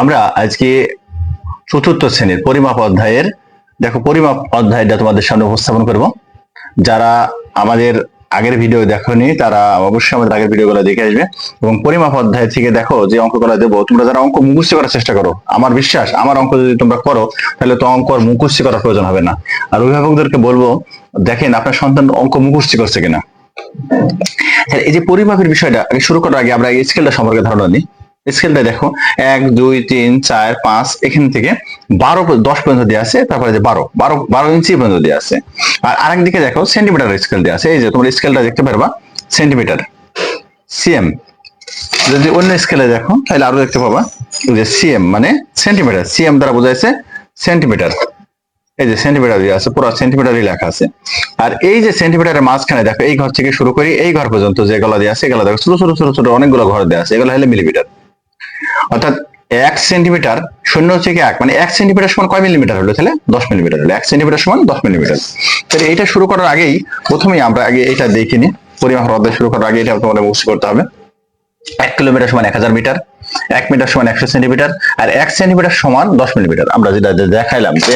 আমরা আজকে চতুর্থ শ্রেণির পরিমাপ অধ্যায়ের দেখো পরিমাপ অধ্যায়টা তোমাদের সামনে উপস্থাপন করব। যারা আমাদের আগের ভিডিও দেখোনি তারা অবশ্যই আমাদের আগের ভিডিওগুলো দেখে আসবে। এবং পরিমাপ অধ্যায় থেকে দেখো যে অঙ্কগুলো দেবো তোমরা যারা অঙ্ক মুখস্থ করার চেষ্টা করো আমার বিশ্বাস আমার অঙ্ক যদি তোমরা করো তাহলে তো অঙ্ক আর মুখস্থ করার প্রয়োজন হবে না। আর অভিভাবকদেরকে বলব দেখেন আপনার সন্তান অঙ্ক মুখস্থ করছে কিনা। হ্যাঁ, এই যে পরিমাপের বিষয়টা আগে শুরু করার আগে আমরা এই স্কেলটা সম্পর্কে ধারণা নিই। স্কেলটা দেখো, এক, দুই, তিন, চার, পাঁচ, এখান থেকে বারো দশ পর্যন্ত দেওয়া আছে, তারপরে যে বারো বারো বারো ইঞ্চি পর্যন্ত দেওয়া আছে। আর আরেক দিকে দেখো সেন্টিমিটার স্কেল দেওয়া আছে, এই যে তোমরা স্কেলটা দেখতে পারবা সেন্টিমিটার সিএম যদি অন্য স্কেলে দেখো, তাহলে আরও দেখতে পাবা, যে সিএম মানে সেন্টিমিটার সিএম দ্বারা বোঝাইছে সেন্টিমিটার এই যে সেন্টিমিটার দিয়ে আছে, পুরো সেন্টিমিটারই লেখা আছে। আর এই যে সেন্টিমিটারের মাঝখানে দেখো, এই ঘর থেকে শুরু করি, এই ঘর পর্যন্ত যে দিয়ে আছে এগুলো দেখো, ছোট ছোট ছোট ছোট, অনেকগুলো ঘর দেওয়া আছে, এগুলো হলে মিলিমিটার অর্থাৎ এক সেন্টিমিটার শূন্য থেকে এক? মানে এক সেন্টিমিটার সমান কয় মিলিমিটার হলো তাহলে? দশ মিলিমিটার হলো। এক সেন্টিমিটার সমান দশ মিলিমিটার তাহলে এটা শুরু করার আগেই প্রথমেই আমরা আগে এটা দেখিনি পরিমাপ হ্রদে শুরু করার আগে এটা তোমাদের মুক্তি করতে হবে। এক কিলোমিটার সমান এক হাজার মিটার, এক মিটার সমান একশো সেন্টিমিটার আর এক সেন্টিমিটার সমান দশ মিলিমিটার। আমরা যেটা দেখাইলাম যে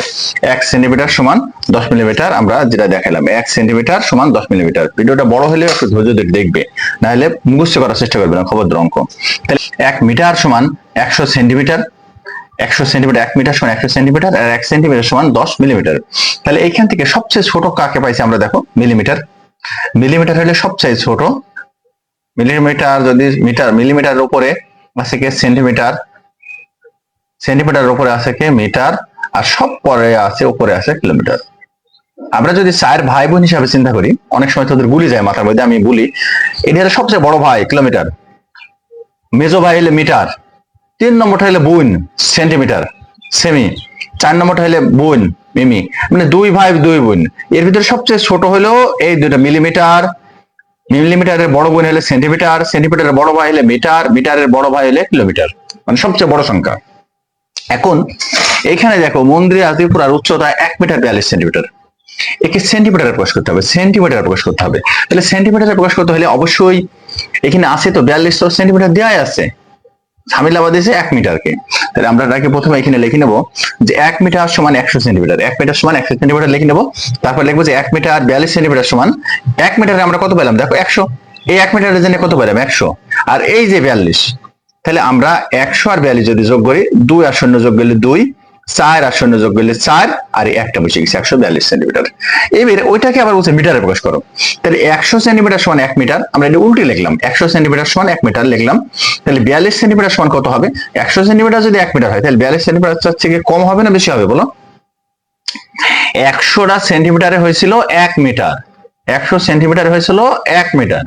এক সেন্টিমিটার সমান দশ মিলিমিটার আমরা যেটা দেখাইলাম, এক সেন্টিমিটার সমান দশ মিলিমিটার। ভিডিওটা বড় হলেও একটু ধৈর্য ধরে দেখবে না হলে মুখস্থ করার চেষ্টা করবে না খবর অঙ্ক। তাহলে এক মিটার সমান একশো সেন্টিমিটার একশো সেন্টিমিটার, এক মিটার সমান একশো সেন্টিমিটার আর এক সেন্টিমিটার সমান দশ মিলিমিটার। তাহলে এইখান থেকে সবচেয়ে ছোট কাকে পাইছি আমরা দেখো, মিলিমিটার। মিলিমিটার হলে সবচেয়ে ছোট মিলিমিটার যদি মিটার মিলিমিটার উপরে আছে কি সেন্টিমিটার? সেন্টিমিটার উপরে আছে কি মিটার? আর সব পরে আছে, উপরে আছে কিলোমিটার। আমরা যদি চার ভাই বোন হিসাবে চিন্তা করি, অনেক সময় তোদের গুলি যায় মাথার মধ্যে, আমি বলি এটা সবচেয়ে বড় ভাই, কিলোমিটার। মেজো ভাই হলে মিটার, তিন নম্বরটা হলে বোন সেন্টিমিটার, সেমি। চার নম্বরটা হলে বোন মিমি। মানে দুই ভাই, দুই বোন এর ভিতরে সবচেয়ে ছোট হলো এই দুটো মিলিমিটার মিলিমিটারের বড় বোন হলে সেন্টিমিটার, সেন্টিমিটারের বড় ভাই হলে মিটার, মিটারের বড় ভাই হলে কিলোমিটার। মানে সবচেয়ে বড় সংখ্যা। এখন এখানে দেখো মন্দিরে আদিপুরার উচ্চতা এক মিটার বিয়াল্লিশ সেন্টিমিটার। একে সেন্টিমিটারে প্রকাশ করতে হবে, সেন্টিমিটারে প্রকাশ করতে হবে। তাহলে সেন্টিমিটারে প্রকাশ করতে হলে অবশ্যই এখানে আছে তো বিয়াল্লিশ সেন্টিমিটার দেওয়াই আছে। ঝামেলা বাদিয়েছে এক মিটারকে। তাহলে আমরা তাকে প্রথমে এখানে লিখে নেব যে এক মিটার সমান একশো সেন্টিমিটার। এক মিটার সমান একশো সেন্টিমিটার লিখে নেব। তারপর লিখব যে এক মিটার বিয়াল্লিশ সেন্টিমিটার সমান এক মিটারে আমরা কত পেলাম? দেখো একশো। এই এক মিটারের জন্য কত পেলাম? একশো। আর এই যে বিয়াল্লিশ, তাহলে আমরা একশো আর বিয়াল্লিশ যদি যোগ করি, দুই আর শূন্য যোগ করলে দুই চার আর শূন্য যোগ করলে চার, আর একটা বসে গেছে একশো বিয়াল্লিশ সেন্টিমিটার এবার ওইটাকে আবার বলছে মিটারে প্রকাশ করো। তাহলে একশো সেন্টিমিটার সমান এক মিটার, আমরা এটা উল্টে লিখলাম, একশো সেন্টিমিটার সমান এক মিটার লিখলাম। তাহলে বিয়াল্লিশ সেন্টিমিটার সমান কত হবে? একশো সেন্টিমিটার যদি এক মিটার হয়, তাহলে বিয়াল্লিশ সেন্টিমিটার থেকে কম হবে না বেশি হবে, বলো? একশোটা সেন্টিমিটারে হয়েছিল এক মিটার। একশো সেন্টিমিটার হয়েছিল এক মিটার।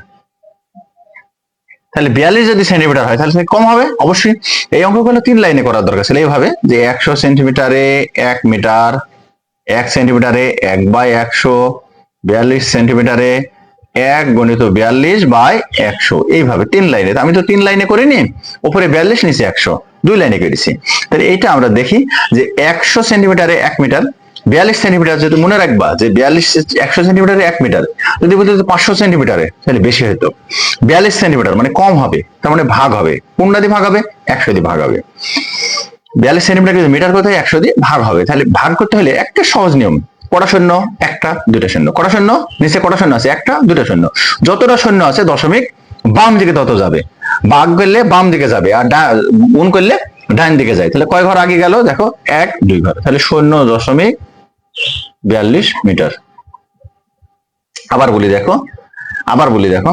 তাহলে বিয়াল্লিশ যদি সেন্টিমিটার হয়, তাহলে কম হবে? অবশ্যই। এই অঙ্কগুলো তিন লাইনে করার দরকার ছিল এইভাবে যে একশো সেন্টিমিটারে এক মিটার এক সেন্টিমিটারে এক বাই একশো, বিয়াল্লিশ সেন্টিমিটারে এক গণিত বিয়াল্লিশ বাই একশো। এইভাবে তিন লাইনে। আমি তো তিন লাইনে করিনি উপরে বিয়াল্লিশ, নিচে একশো। দুই লাইনে করেছি তাহলে এইটা আমরা দেখি যে একশো সেন্টিমিটারে এক মিটার বিয়াল্লিশ সেন্টিমিটার যদি মনে রাখবা যে বিয়াল্লিশ একশো সেন্টিমিটারে এক মিটার যদি বলতে পাঁচশো সেন্টিমিটারে তাহলে বেশি হতো বিয়াল্লিশ সেন্টিমিটার মানে কম হবে, তার মানে ভাগ হবে। কোনটা দিয়ে ভাগ হবে, একশো দিয়ে ভাগ হবে। বিয়াল্লিশ সেন্টিমিটার যদি মিটার করতে হয়, একশো দিয়ে ভাগ হবে। তাহলে ভাগ করতে হলে একটা সহজ নিয়ম, কটা শূন্য? একটা, দুটা শূন্য। কটা শূন্য? নিচে কটা শূন্য আছে? একটা, দুটা শূন্য। যতটা শূন্য আছে দশমিক, বাম দিকে তত যাবে। ভাগ করলে বাম দিকে যাবে আর গুণ করলে ডান দিকে যায়। তাহলে কয় ঘর আগে গেল? দেখো, এক, দুই ঘর। তাহলে শূন্য দশমিক বিয়াল্লিশ মিটার। আবার বলি দেখো, আবার বলি দেখো,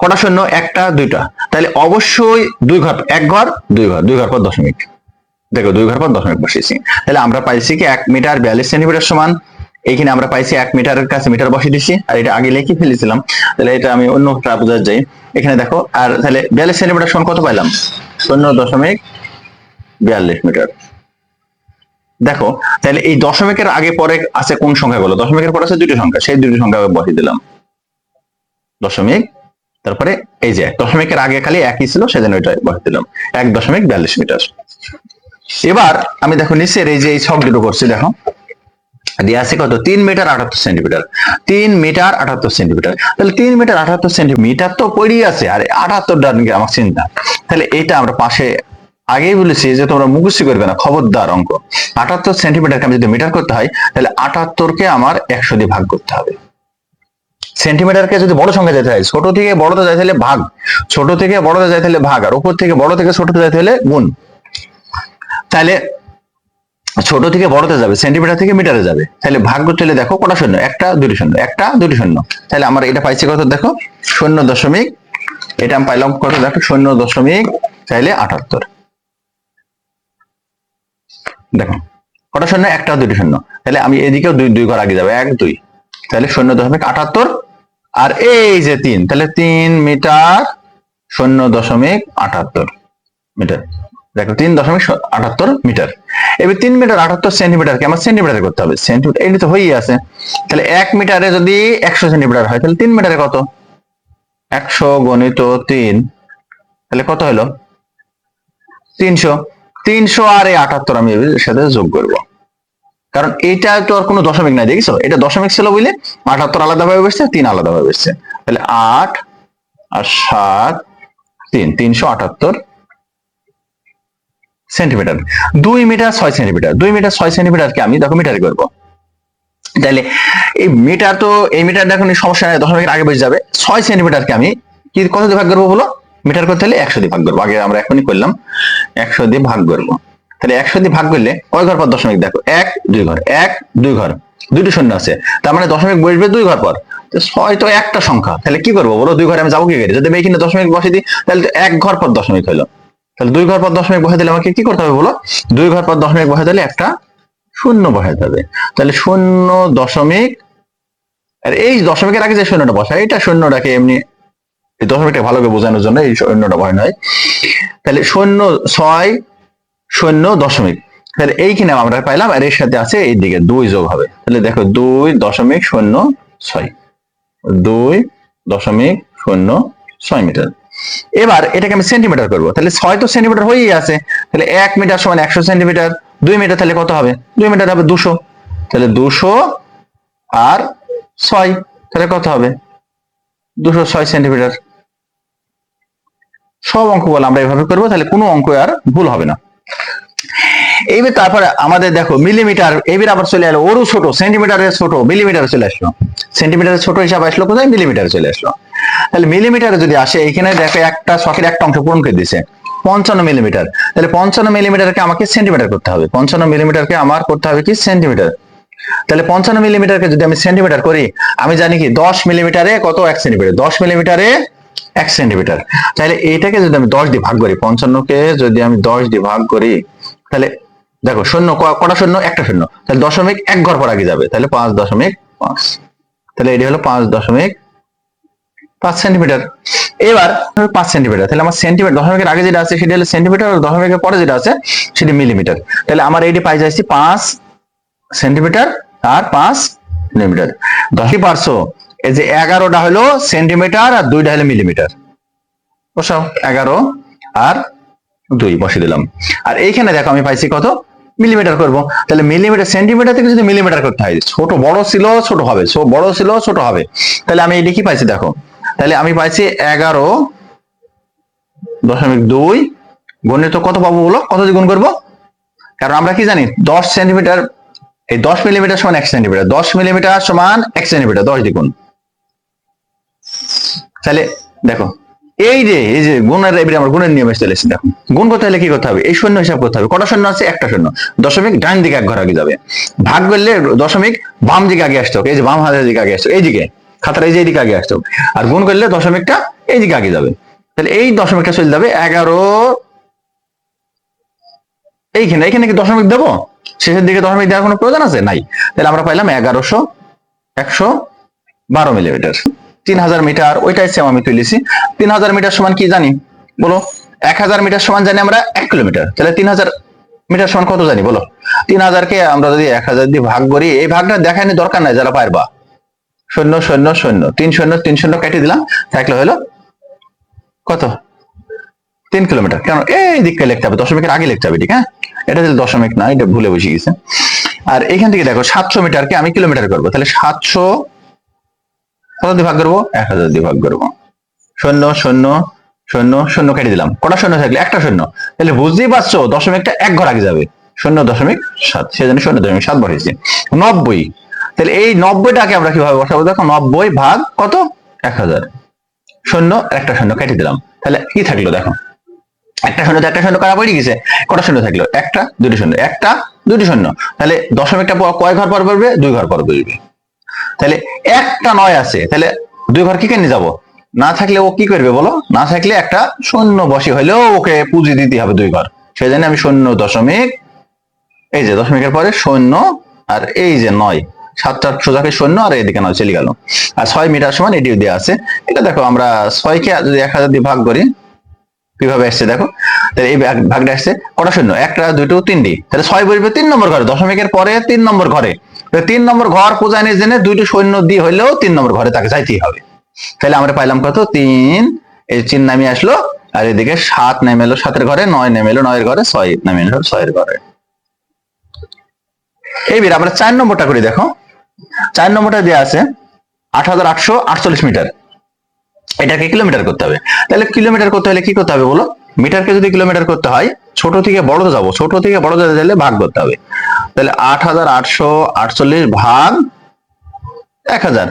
কটা শূন্য? একটা, দুইটা। তাহলে অবশ্যই দুই ঘর, এক ঘর, দুই ঘর দুই ঘর পর দশমিক। দেখো, দুই ঘর পর দশমিক বসিয়েছি। তাহলে আমরা পাইছি কি, এক মিটার বিয়াল্লিশ সেন্টিমিটার সমান। এইখানে আমরা পাইছি এক মিটারের কাছে মিটার বসিয়ে দিচ্ছি আর এটা আগে লিখে ফেলেছিলাম। তাহলে এটা আমি অন্য বোঝার যাই এখানে দেখো, আর তাহলে বিয়াল্লিশ সেন্টিমিটার সমান কত পাইলাম? শূন্য দশমিক বিয়াল্লিশ মিটার। দেখো, তাহলে এই দশমিকের আগে পরে আছে কোন সংখ্যাগুলো? দশমিকের পরে আছে দুটি সংখ্যা, সেই দুটি সংখ্যা বসিয়ে দিলাম। দশমিক, তারপরে এই যে, দশমিকের আগে খালি একই ছিল, সেজন্য ওইটা বসিয়ে দিলাম। এক দশমিক বিয়াল্লিশ মিটার। এবার আমি দেখো নিচের এই যে এই ছক দুটো করছি দেখো, দিয়ে আছে কত? তিন মিটার আটাত্তর সেন্টিমিটার। তিন মিটার আটাত্তর সেন্টিমিটার। তাহলে তিন মিটার আটাত্তর সেন্টিমিটার তো পড়ি আছে, আর আটাত্তর ডান আমার চিন্তা। তাহলে এটা আমরা পাশে আগেই বলেছি যে তোমরা মুখস্থ করবে না, খবরদার অঙ্ক। আটাত্তর সেন্টিমিটারকে আমি যদি মিটার করতে হয়, তাহলে আটাত্তরকে আমার একশো দিয়ে ভাগ করতে হবে। সেন্টিমিটারকে যদি বড় সংখ্যা যেতে হয় ছোট থেকে বড়তে যাইতে হলে ভাগ। ছোট থেকে বড়তে যাইতে হলে ভাগ। আর উপর থেকে বড় থেকে ছোটতে যাইতে হলে গুণ। তাহলে ছোট থেকে বড়তে যাবে সেন্টিমিটার থেকে মিটারে যাবে। তাহলে ভাগ করতে হলে দেখো কটা শূন্য? একটা, দুটি শূন্য। একটা, দুটি শূন্য। তাহলে আমার এটা পাইছি কত? দেখো, শূন্য দশমিক, এটা আমি পাইলাম কত? দেখো, শূন্য দশমিক চাইলে আটাত্তর। দেখো, কটা শূন্য? একটা দুটি শূন্য। তাহলে আমি এদিকেও দুই দুই ঘর আগে যাবে, এক, দুই। তাহলে শূন্য দশমিক আটাত্তর আর এই যে তিন, তাহলে তিন মিটার শূন্য দশমিক আটাত্তর মিটার। দেখো, তিন দশমিক আটাত্তর মিটার। এবার তিন মিটার আটাত্তর সেন্টিমিটারকে আমার সেন্টিমিটারে করতে হবে। সেন্টিমিটার এটি তো হয়েই আছে। তাহলে এক মিটারে যদি একশো সেন্টিমিটার হয়, তাহলে তিন মিটারে কত? একশো গণিত তিন। তাহলে কত হলো? তিনশো। তিনশো আর আটাত্তর আমি এর সাথে যোগ করব। কারণ এটা তো আর কোনো দশমিক নাই, দেখিছো? এটা দশমিক ছিল বুঝলে? আটাত্তর আলাদাভাবে বসছে তিন আলাদাভাবে বসছে তাহলে আট আর সাত, তিন, তিনশো আটাত্তর সেন্টিমিটার। দুই মিটার ছয় সেন্টিমিটার। দুই মিটার ছয় সেন্টিমিটারকে আমি দেখো মিটারে করব। তাহলে এই মিটার তো, এই মিটার এখন সমস্যা নাই, দশমিকের আগে বেশি যাবে। ছয় সেন্টিমিটারকে আমি কি কত দিয়ে ভাগ করব বলো? মিটার করতে হলে একশো দিয়ে ভাগ করব। আগে আমরা এখনই করলাম। একশো দিয়ে ভাগ করব। তাহলে একশো দিয়ে ভাগ করলে কয় ঘর পর দশমিক? দেখো, এক, দুই ঘর। এক, দুই ঘর। দুইটি শূন্য আছে। তার মানে দশমিক বসবে দুই ঘর পর। ছয় তো একটা সংখ্যা। তাহলে কি করব বলো? দুই ঘরে আমি যাব কি করে? যদি এখানে দশমিক বসে দিই, তাহলে তো এক ঘর পর দশমিক হলো। তাহলে দুই ঘর পর দশমিক বসে দিলে আমাকে কি করতে হবে বলো? দুই ঘর পর দশমিক বসে দিলে একটা শূন্য বসাতে হবে। তাহলে শূন্য দশমিক, আর এই দশমিকের আগে যে শূন্যটা বসা এটা শূন্যটাকে এমনি এই দশমিকটা ভালো করে বোঝানোর জন্য এই সৈন্যটা ভয় নয়। তাহলে শূন্য ছয় শূন্য দশমিক। তাহলে এই এইখানে আমরা পাইলাম? আর এর সাথে আছে এই দিকে দুই যোগ হবে। তাহলে দেখো দুই দশমিক শূন্য ছয়। দুই দশমিক শূন্য ছয় মিটার। এবার এটাকে আমি সেন্টিমিটার করব। তাহলে ছয় তো সেন্টিমিটার হয়েই আছে। তাহলে এক মিটার সমান একশো সেন্টিমিটার। দুই মিটার তাহলে কত হবে? দুই মিটার হবে দুশো। তাহলে দুশো আর ছয়। তাহলে কত হবে? দুশো ছয় সেন্টিমিটার। সব অঙ্কগুলো আমরা এভাবে করব, তাহলে কোনো অঙ্ক আর ভুল হবে না। এইবার তারপরে আমাদের দেখো মিলিমিটার এবার আবার চলে এলো, ওরও ছোট সেন্টিমিটারের ছোট মিলিমিটারে চলে আসলো। সেন্টিমিটারের ছোট হিসাব আসলো কোথায়? মিলিমিটারে চলে আসলো। তাহলে মিলিমিটারে যদি আসে এখানে দেখো একটা শখের একটা অংশ পূরণ করে দিছে পঞ্চান্ন মিলিমিটার তাহলে পঞ্চান্ন মিলিমিটারকে আমাকে সেন্টিমিটার করতে হবে। পঞ্চান্ন মিলিমিটারকে আমার করতে হবে কি? সেন্টিমিটার তাহলে পঞ্চান্ন মিলিমিটারকে যদি আমি সেন্টিমিটার করি, আমি জানি কি, দশ মিলিমিটারে কত? এক সেন্টিমিটার দশ মিলিমিটারে এক সেন্টিমিটার তাহলে এইটাকে যদি আমি দশ দিয়ে ভাগ করি, পঞ্চান্নকে যদি আমি দশ দিয়ে ভাগ করি তাহলে দেখো শূন্য কটা শূন্য? একটা শূন্য। তাহলে দশমিক এক ঘর পর আগে যাবে। তাহলে পাঁচ দশমিক পাঁচ। তাহলে এটি হলো পাঁচ দশমিক পাঁচ সেন্টিমিটার এবার পাঁচ সেন্টিমিটার তাহলে আমার সেন্টিমিটার দশমিকের আগে যেটা আছে, সেটা হলো সেন্টিমিটার দশমিকের পরে যেটা আছে, সেটি মিলিমিটার তাহলে আমার এইটি পাই যাচ্ছি পাঁচ সেন্টিমিটার আর পাঁচ মিলিমিটার দশই পারছ এই যে এগারোটা হলো সেন্টিমিটার আর দুইটা হলো মিলিমিটার বসাও। এগারো আর দুই বসে দিলাম। আর এইখানে দেখো আমি পাইছি কত? মিলিমিটার করব। তাহলে মিলিমিটার সেন্টিমিটার থেকে যদি মিলিমিটার করতে হয় ছোট বড় ছিল ছোট হবে। বড় ছিল ছোট হবে। তাহলে আমি এটি কি পাইছি দেখো? তাহলে আমি পাইছি এগারো দশমিক দুই গণিত কত পাবো বলো? কত দিয়ে গুণ করব? কারণ আমরা কি জানি দশ সেন্টিমিটার এই দশ মিলিমিটার সমান এক সেন্টিমিটার দশ মিলিমিটার সমান এক সেন্টিমিটার দশ দ্বিগুণ তাহলে দেখো, এই যে এই যে গুণের এবারে আমার গুণের নিয়মে চলে এসেছে, দেখো। গুণ করতে হলে কি করতে হবে? এই শূন্য হিসাব করতে হবে। কটা শূন্য আছে? একটা শূন্য। দশমিক ডান দিকে এক ঘর আগে যাবে। ভাগ করলে দশমিক বাম দিকে আগে আসতে হবে। এই যে বাম হাতের দিকে আগে আসতে হবে। এইদিকে, খাতার এই যে এইদিকে আগে আসতে হবে। আর গুণ করলে দশমিকটা এইদিকে আগে যাবে। তাহলে এই দশমিকটা চলে যাবে এগারো। এইখানে এইখানে কি দশমিক দেবো? শেষের দিকে দশমিক দেওয়ার কোনো প্রয়োজন আছে? নাই। তাহলে আমরা পাইলাম এগারোশো, একশো বারো মিলিমিটার তিন হাজার মিটার, ওইটাই সেম আমি তুলেছি তিন হাজার মিটার সমান কি জানি? বলো। এক হাজার মিটার সমান জানি আমরা এক কিলোমিটার। তাহলে তিন হাজার মিটার সমান কত জানি? বলো। তিন হাজারকে আমরা যদি এক হাজার দিয়ে ভাগ করি, এই ভাগটা দেখানি দরকার নাই, যারা পারবা। শূন্য শূন্য শূন্য। তিন শূন্য তিন শূন্য কেটে দিলাম। থাকলে হলো কত? তিন কিলোমিটার। কেন? এই দিককে লিখতে হবে, দশমিকের আগে লিখতে হবে, ঠিক হ্যাঁ এটা যদি দশমিক না, এটা ভুলে বসে গেছে। আর এখান থেকে দেখো, সাতশো মিটারকে আমি কিলোমিটার করব। তাহলে সাতশো কত দিয়ে ভাগ করব? এক হাজার দিয়ে ভাগ করব। শূন্য শূন্য শূন্য শূন্য কেটে দিলাম। কটা শূন্য থাকলে? একটা শূন্য। তাহলে বুঝতেই পারছ, দশমিকটা এক ঘর আগে যাবে। শূন্য দশমিক সাত। সেজন্য শূন্য দশমিক সাত বসেছি নব্বই। তাহলে এই নব্বইটাকে আমরা কীভাবে বসাবো? দেখো, নব্বই ভাগ কত? এক হাজার। শূন্য একটা শূন্য কেটে দিলাম। তাহলে কি থাকল দেখো? একটা শূন্য একটা শূন্য কারা পড়ে গেছে। কটা শূন্য থাকল? একটা, দুটি শূন্য। একটা, দুটি শূন্য। তাহলে দশমিকটা কয় ঘর পর পড়বে? দুই ঘর পর পড়বে। তাহলে একটা নয় আছে, তাহলে দুই ঘর কি কেন যাব? না থাকলে ও কি করবে বলো? না থাকলে একটা শূন্য বসে হলেও ওকে পুঁজি দিতে হবে দুই ঘর সেই জন্য আমি শূন্য দশমিক, এই যে দশমিকের পরে শূন্য আর এই যে নয়। সাতটা সোজাকে শূন্য আর এদিকে নয়, চলে গেল। আর ছয় মিটার সমান এটিও দেওয়া আছে। এটা দেখো, আমরা ছয়কে যদি এক হাজার দিয়ে ভাগ করি, কীভাবে আসছে দেখো? তাহলে এই ভাগ- ভাগটা আসছে কটা শূন্য? একটা, দুটো, তিনটি। তাহলে ছয় বসবে তিন নম্বর ঘরে, দশমিকের পরে তিন নম্বর ঘরে। তিন নম্বর ঘর পূজানের জন্য দুইটি সৈন্য দিয়ে হইলেও তিন নম্বর ঘরে তাকে যাইতেই হবে। তাহলে আমরা পাইলাম কত? তিন। এই চিন নামিয়ে আসলো, আর এদিকে সাত নেমে এলো সাতের ঘরে, নয় নেমে এলো নয়ের ঘরে, ছয় নেমে এলো ছয়ের ঘরে। এইবার আমরা চার নম্বরটা করি, দেখো। চার নম্বরটা দেওয়া আছে আট হাজার আটশো আটচল্লিশ মিটার। এটাকে কিলোমিটার করতে হবে। তাহলে কিলোমিটার করতে হলে কি করতে হবে বলো? মিটারকে যদি কিলোমিটার করতে হয়, ছোট থেকে বড় যাব, ছোট থেকে বড় যেতে গেলে ভাগ করতে হবে। তাহলে আট হাজার আটশো আটচল্লিশ ভাগ এক হাজার।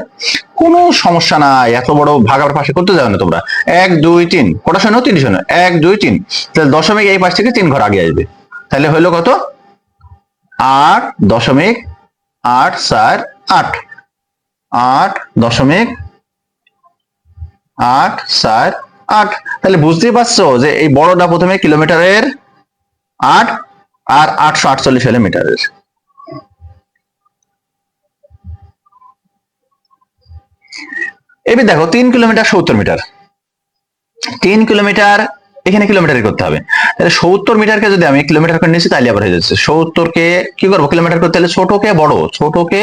কোনো সমস্যা নাই, এত বড় ভাগার পাশে করতে যাবে না তোমরা। এক, দুই, তিন কটা শূন্য তিন শূন্য এক, দুই, তিন। তাহলে দশমিক এই পাশ থেকে তিন ঘর আগে আসবে। তাহলে হইল কত? আট দশমিক আট চার আট। আট দশমিক আট চার আট। তাহলে বুঝতেই পারছ যে এই বড়টা প্রথমে কিলোমিটারের আট আর আটশো আটচল্লিশ হলে মিটারের এবার দেখো, তিন কিলোমিটার সত্তর মিটার। তিন কিলোমিটার, এখানে কিলোমিটার করতে হবে। তাহলে সত্তর মিটারকে যদি আমি কিলোমিটার করে নিচ্ছি, তাহলে আবার হয়ে যাচ্ছে। সত্তরকে কি করব? কিলোমিটার করতে হলে ছোটকে বড় ছোটকে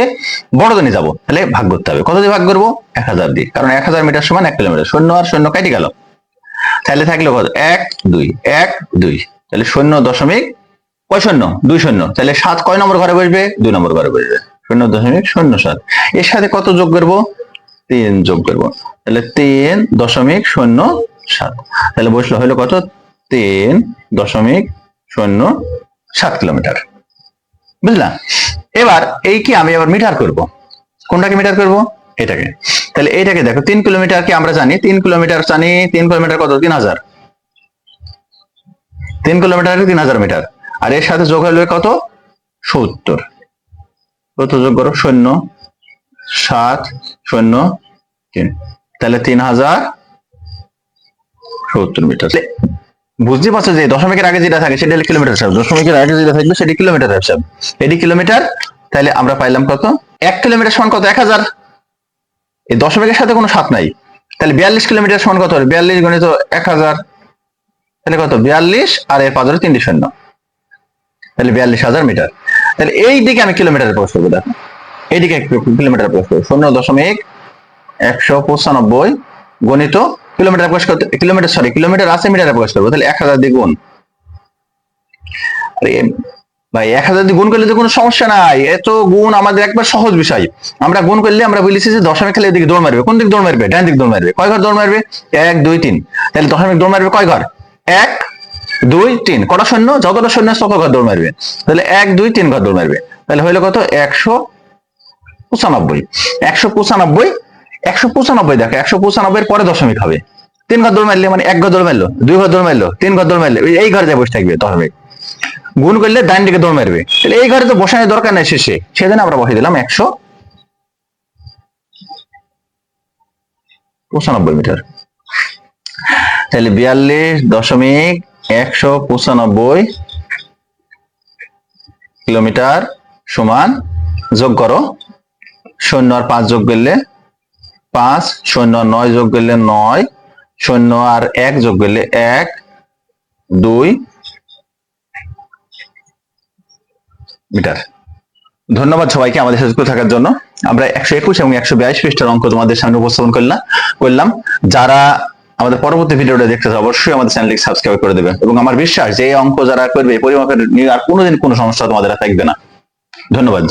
বড় নিয়ে যাব। তাহলে ভাগ করতে হবে। কত দিয়ে ভাগ করব? এক হাজার দিয়ে। কারণ এক হাজার মিটার সমান এক কিলোমিটার। শূন্য আর শূন্য কেটে গেল। তাহলে থাকল কত? এক, দুই। এক, দুই। তাহলে শূন্য দশমিক কয় শূন্য? দুই শূন্য। তাহলে সাত কয় নম্বর ঘরে বসবে? দুই নম্বর ঘরে বসবে। শূন্য দশমিক শূন্য সাত। এর সাথে কত যোগ করব? তিন যোগ করব। তাহলে তিন দশমিক শূন্য সাত। তাহলে বসল হলো কত? তিন দশমিক শূন্য সাত কিলোমিটার। বুঝলা? এবার এই কি আমি আবার মিটার করব। কোনটাকে মিটার করব? এটাকে। তাহলে এটাকে দেখো, তিন কিলোমিটার কি আমরা জানি, তিন কিলোমিটার জানি, তিন কিলোমিটার কত? তিন হাজার। তিন কিলোমিটার তিন হাজার মিটার। আর এর সাথে যোগ হলো কত? সত্তর। কত যোগ করো শূন্য, সাত, শূন্য, তিন। তাহলে তিন হাজার সত্তর মিটার। বুঝতে পারছ যে দশমিকের আগে যেটা থাকে সেটা কিলোমিটার হিসাব। দশমিকের আগে যেটা থাকবে সেটি কিলোমিটার হিসাব। এটি কিলোমিটার, তাহলে আমরা পাইলাম কত? এক কিলোমিটার সমান কত? এক হাজার। এই দশমিকের সাথে কোনো সাত নাই। তাহলে বিয়াল্লিশ কিলোমিটার সমান কত বিয়াল্লিশ গণিত এক হাজার, তাহলে কত? বিয়াল্লিশ, আর এর পাঁচ তিনটি শূন্য। তাহলে বিয়াল্লিশ হাজার মিটার। তাহলে এই দিকে আমি কিলোমিটারে প্রকাশ করব, দেখো। এইদিকে কিলোমিটার প্রকাশ করব। শূন্য দশমিক একশো পঁচানব্বই গণিত কিলোমিটার প্রকাশ করতে কিলোমিটার সরি কিলোমিটার আছে, মিটারে প্রকাশ করব। তাহলে এক হাজার দিয়ে গুণ ভাই, এক হাজার গুণ করলে তো কোনো সমস্যা নাই। এত গুণ আমাদের একবার সহজ বিষয়। আমরা গুণ করলে আমরা বলেছি যে দশমিক খেলে এদিকে দৌড় মারবে। কোন দিক দৌড় মারবে? ডান দিক দৌড় মারবে। কয় ঘর দৌড় মারবে? এক, দুই, তিন। তাহলে দশমিক দৌড় মারবে কয় ঘর? এক দুই, তিন। কটা শূন্য যতটা শূন্য তত ঘর দৌড় মারবে। তাহলে এক, দুই, তিন ঘর দৌড় মারবে। তাহলে হইল কত? একশো পঁচানব্বই। একশো পঁচানব্বই একশো পঁচানব্বই দেখো, একশো পঁচানব্বই পরে দশমিক হবে। তিন ঘর দৌড় মারলে মানে এক ঘর দৌড় মারলো, দুই ঘর দৌড় মারলো, তিন ঘর দৌড় মারলে, এই ঘরে যায় বসে থাকবে দশমিক। গুণ করলে ডান দিকে দৌড় মারবে। তাহলে এই ঘরে তো বসানোর দরকার নেই শেষে। সেজন্য আমরা বসিয়ে দিলাম একশো পঁচানব্বই মিটার। তাহলে বিয়াল্লিশ দশমিক একশো পঁচানব্বই কিলোমিটার সমান যোগ করো। শূন্য আর পাঁচ যোগ করলে পাঁচ, শূন্য নয় যোগ করলে নয়, শূন্য আর এক যোগ করলে এক, দুই মিটার। ধন্যবাদ সবাইকে আমাদের সাথে থাকার জন্য। আমরা একশো একুশ এবং একশো বাইশ পৃষ্ঠার অঙ্ক তোমাদের সামনে উপস্থাপন করলাম করলাম। যারা আমাদের পরবর্তী ভিডিওটা দেখতে অবশ্যই আমাদের চ্যানেলটি সাবস্ক্রাইব করে দেবে। এবং আমার বিশ্বাস যে অঙ্ক যারা করবে পরিমাপের নিয়ে আর কোনোদিন কোনো সমস্যা তোমাদের থাকবে না। ধন্যবাদ।